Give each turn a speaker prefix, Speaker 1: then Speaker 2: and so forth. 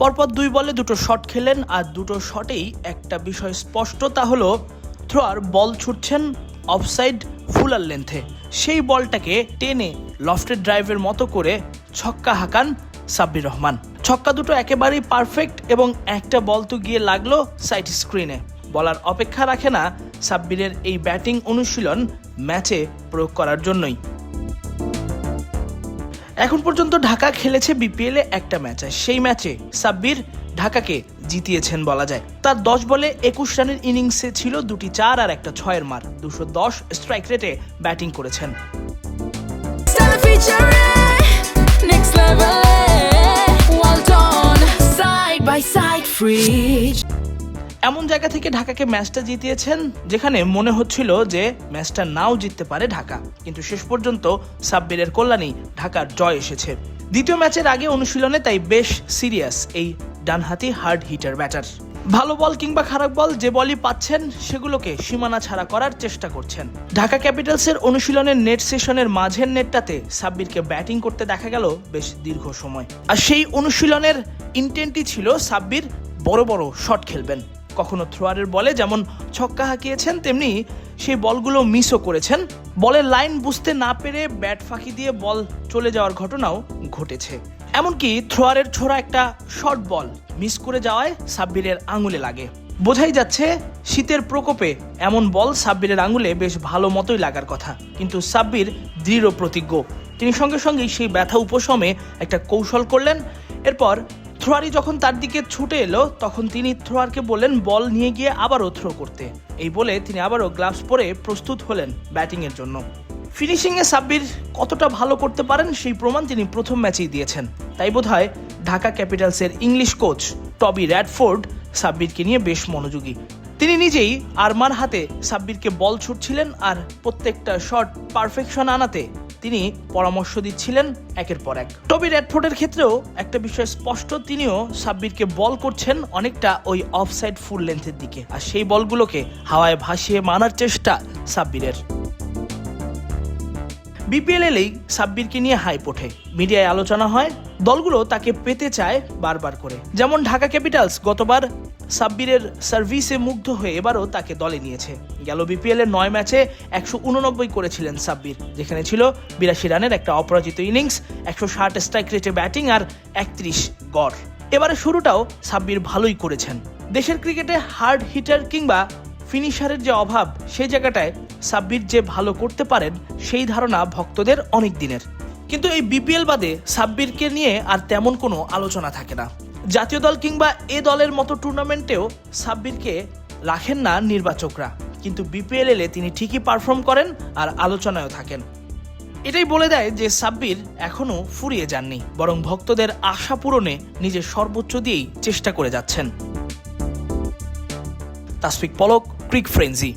Speaker 1: পরপর দুই বলে দুটো শট খেলেন আর দুটো শটেই একটা বিষয় স্পষ্ট, তা হলো থ্রোয়ার বল ছুটছেন অফসাইড ফুলার লেন্থে। সেই বলটাকে টেনে লফটেড ড্রাইভের মতো করে ছক্কা হাঁকান সাব্বির রহমান। ছক্কা দুটো একেবারেই পারফেক্ট এবং একটা বল তো গিয়ে লাগল সাইড স্ক্রিনে। বলার অপেক্ষা রাখে না সাব্বিরের এই ব্যাটিং অনুশীলন ম্যাচে প্রয়োগ করার জন্যই। এখন পর্যন্ত ঢাকা খেলেছে বিপিএল একটা ম্যাচে। সেই ম্যাচে সাব্বির ঢাকাকে জিতিয়েছেন বলা যায়। তার দশ বলে একুশ রানের ইনিংসে ছিল দুটি চার আর একটা ছয়ের মার। দুশো দশ স্ট্রাইক রেটে ব্যাটিং করেছেন।
Speaker 2: Free.
Speaker 1: এমন জায়গা থেকে ঢাকাকে ম্যাচটা জিতিয়েছেন যেখানে মনে হচ্ছিল যে ম্যাচটা নাও জিততে পারে ঢাকা। কিন্তু শেষ পর্যন্ত সাব্বিরের কল্যাণেই ঢাকার জয় এসেছে। দ্বিতীয় ম্যাচের আগে অনুশীলনে তাই বেশ সিরিয়াস এই ডানহাতি হার্ড হিটার ব্যাটার। ভালো বল কিংবা খারাপ বল যে বলই পাচ্ছেন, সেগুলোকে সীমানা ছাড়া করার চেষ্টা করছেন। ঢাকা ক্যাপিটালসের অনুশীলনের নেট সেশনের মাঝের নেটটাতে সাব্বিরকে ব্যাটিং করতে দেখা গেল বেশ দীর্ঘ সময়। আর সেই অনুশীলনের ইন্টেন্টই ছিল সাব্বির বড় বড় শট খেলবেন। কখনো থ্রোয়ারের বলে যেমন ছক্কা হাঁকিয়েছেন, তেমনি সেই বলগুলো মিসও করেছেন। বলের লাইন বুঝতে না পেরে ব্যাট ফাঁকি দিয়ে বল চলে যাওয়ার ঘটনাও ঘটেছে। এমনকি থ্রোয়ারের ছোড়া একটা শর্ট বল মিস করে যাওয়ায় সাব্বিরের আঙুলে লাগে। বোঝাই যাচ্ছে, শীতের প্রকোপে এমন বল সাব্বিরের আঙুলে বেশ ভালো মতোই লাগার কথা। কিন্তু সাব্বির দৃঢ় প্রতিজ্ঞ। তিনি সঙ্গে সঙ্গেই সেই ব্যথা উপশমে একটা কৌশল করলেন। এরপর থ্রোয়ারি যখন তার দিকে ছুটে এলো, তখন তিনি থ্রোয়ারকে বললেন, বল নিয়ে গিয়ে আবারও থ্রো করতে। এই বলে তিনি আবারও গ্লাভস পরে প্রস্তুত হলেন ব্যাটিংয়ের জন্য। ফিনিশিংয়ে সাব্বির কতটা ভালো করতে পারেন, সেই প্রমাণ তিনি প্রথম ম্যাচেই দিয়েছেন। তাই বোধহয় ঢাকা ক্যাপিটালসের ইংলিশ কোচ টবি র্যাডফোর্ড সাব্বিরকে নিয়ে বেশ মনোযোগী। তিনি নিজেই আরমার হাতে সাব্বিরকে বল ছুটছিলেন আর প্রত্যেকটা শট পারফেকশন আনাতে তিনি পরামর্শ দিচ্ছিলেন একের পর এক। টবি র্যাডফোর্ডের ক্ষেত্রেও একটা বিষয় স্পষ্ট, তিনিও সাব্বিরকে বল করছেন অনেকটা ওই অফসাইড ফুল লেন্থের দিকে, আর সেই বলগুলোকে হাওয়ায় ভাসিয়ে মানার চেষ্টা সাব্বিরের। বিপিএল এলেই সাব্বিরকে নিয়ে হাইপ ওঠে, মিডিয়ায় আলোচনা হয়, দলগুলো তাকে পেতে চায় বারবার করে। যেমন ঢাকা ক্যাপিটালস গতবার সাব্বিরের সার্ভিসে মুগ্ধ হয়ে এবারও তাকে দলে নিয়েছে। গেল বিপিএল এর নয় ম্যাচে একশো উননব্বই করেছিলেন সাব্বির, যেখানে ছিল বিরাশি রানের একটা অপরাজিত ইনিংস, একশো ষাট স্ট্রাইক রেটে ব্যাটিং আর একত্রিশ গড়। এবারে শুরুটাও সাব্বির ভালোই করেছেন। দেশের ক্রিকেটে হার্ড হিটার কিংবা ফিনিশারের যে অভাব সেই জায়গাটায় সাব্বির যে ভালো করতে পারেন, সেই ধারণা ভক্তদের অনেক দিনের। কিন্তু এই বিপিএল বাদে সাব্বিরকে নিয়ে আর তেমন কোনো আলোচনা থাকে না। জাতীয় দল কিংবা এ দলের মতো টুর্নামেন্টেও সাব্বিরকে রাখেন না নির্বাচকরা। কিন্তু বিপিএল এলে তিনি ঠিকই পারফর্ম করেন আর আলোচনায়ও থাকেন। এটাই বলে দেয় যে সাব্বির এখনও ফুরিয়ে যাননি, বরং ভক্তদের আশা পূরণে নিজের সর্বোচ্চ দিয়েই চেষ্টা করে যাচ্ছেন। তাসফিক পলক, ক্রিক ফ্রেন্সি।